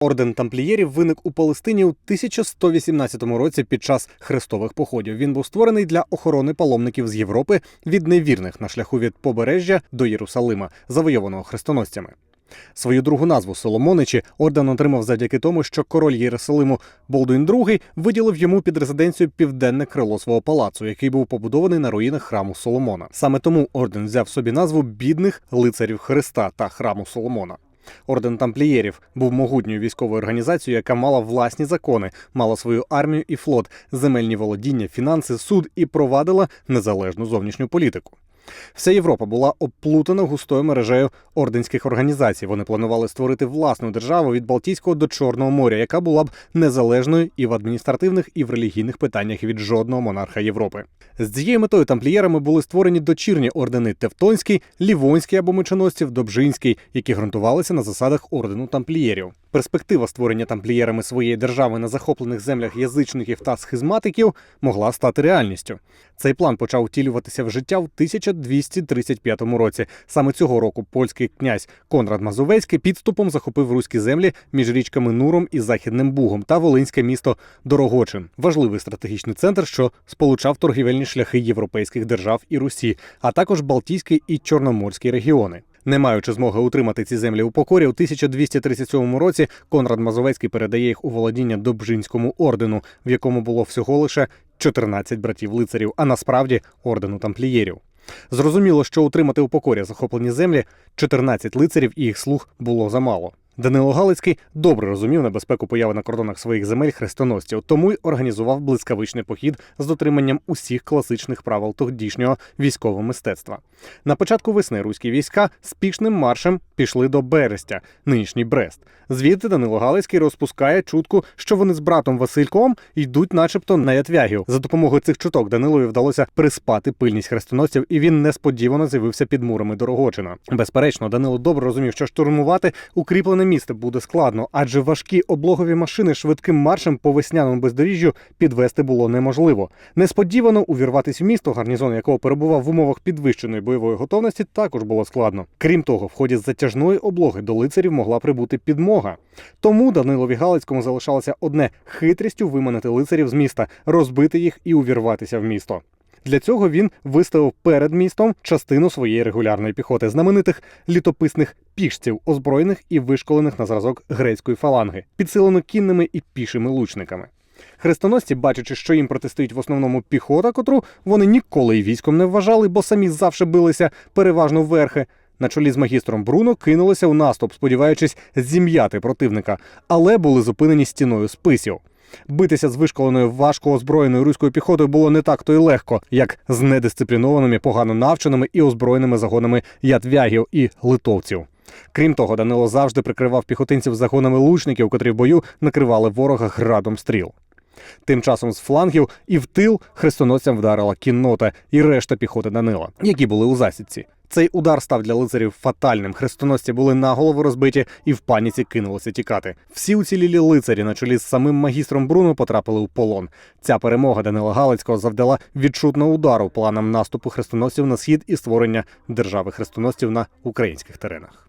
Орден тамплієрів виник у Палестині у 1118 році під час хрестових походів. Він був створений для охорони паломників з Європи від невірних на шляху від побережжя до Єрусалима, завойованого хрестоносцями. Свою другу назву Соломоничі орден отримав завдяки тому, що король Єрусалиму Болдуін II виділив йому під резиденцію південне крило свого палацу, який був побудований на руїнах храму Соломона. Саме тому орден взяв собі назву бідних лицарів Христа та храму Соломона. Орден тамплієрів був могутньою військовою організацією, яка мала власні закони, мала свою армію і флот, земельні володіння, фінанси, суд і провадила незалежну зовнішню політику. Вся Європа була оплутана густою мережею орденських організацій. Вони планували створити власну державу від Балтійського до Чорного моря, яка була б незалежною і в адміністративних, і в релігійних питаннях від жодного монарха Європи. З цією метою тамплієрами були створені дочірні ордени Тевтонський, Лівонський або мечоносців, Добжинський, які ґрунтувалися на засадах ордену тамплієрів. Перспектива створення тамплієрами своєї держави на захоплених землях язичників та схизматиків могла стати реальністю. Цей план почав втілюватися в життя в 1235 році. Саме цього року польський князь Конрад Мазовецький підступом захопив руські землі між річками Нуром і Західним Бугом та волинське місто Дорогочин, важливий стратегічний центр, що сполучав торгівельні шляхи європейських держав і Русі, а також Балтійський і Чорноморський регіони. Не маючи змоги утримати ці землі у покорі, у 1237 році Конрад Мазовецький передає їх у володіння Добжинському ордену, в якому було всього лише 14 братів лицарів, а насправді ордену тамплієрів. Зрозуміло, що утримати у покорі захоплені землі 14 лицарів і їх слуг було замало. Данило Галицький добре розумів небезпеку появи на кордонах своїх земель хрестоносців, тому й організував блискавичний похід з дотриманням усіх класичних правил тодішнього військового мистецтва. На початку весни руські війська спішним маршем пішли до Берестя, нинішній Брест. Звідти Данило Галицький розпускає чутку, що вони з братом Васильком йдуть, начебто, на Ятвягів. За допомогою цих чуток Данилові вдалося приспати пильність хрестоносців, і він несподівано з'явився під мурами Дорогочина. Безперечно, Данило добре розумів, що штурмувати укріплене місце буде складно, адже важкі облогові машини швидким маршем по весняному бездоріжжю підвести було неможливо. Несподівано увірватися в місто, гарнізон якого перебував в умовах підвищеної бойової готовності, також було складно. Крім того, в ході затяжної облоги до лицарів могла прибути підмога. Тому Данилові Галицькому залишалося одне хитрістю виманити лицарів з міста, розбити їх і увірватися в місто. Для цього він виставив перед містом частину своєї регулярної піхоти, знаменитих літописних пішців, озброєних і вишколених на зразок грецької фаланги, підсилено кінними і пішими лучниками. Хрестоносці, бачачи, що їм протистоїть в основному піхота, котру вони ніколи й військом не вважали, бо самі завжди билися переважно верхи. На чолі з магістром Бруно кинулися у наступ, сподіваючись зім'яти противника, але були зупинені стіною списів. Битися з вишколеною важко озброєною руською піхотою було не так то й легко, як з недисциплінованими, погано навченими і озброєними загонами ятвягів і литовців. Крім того, Данило завжди прикривав піхотинців загонами лучників, котрі в бою накривали ворога градом стріл. Тим часом з флангів і в тил хрестоносцям вдарила кіннота і решта піхоти Данила, які були у засідці. Цей удар став для лицарів фатальним. Хрестоносці були наголову розбиті і в паніці кинулися тікати. Всі уцілілі лицарі на чолі з самим магістром Бруно потрапили у полон. Ця перемога Данила Галицького завдала відчутного удару планам наступу хрестоносців на схід і створення держави хрестоносців на українських теренах.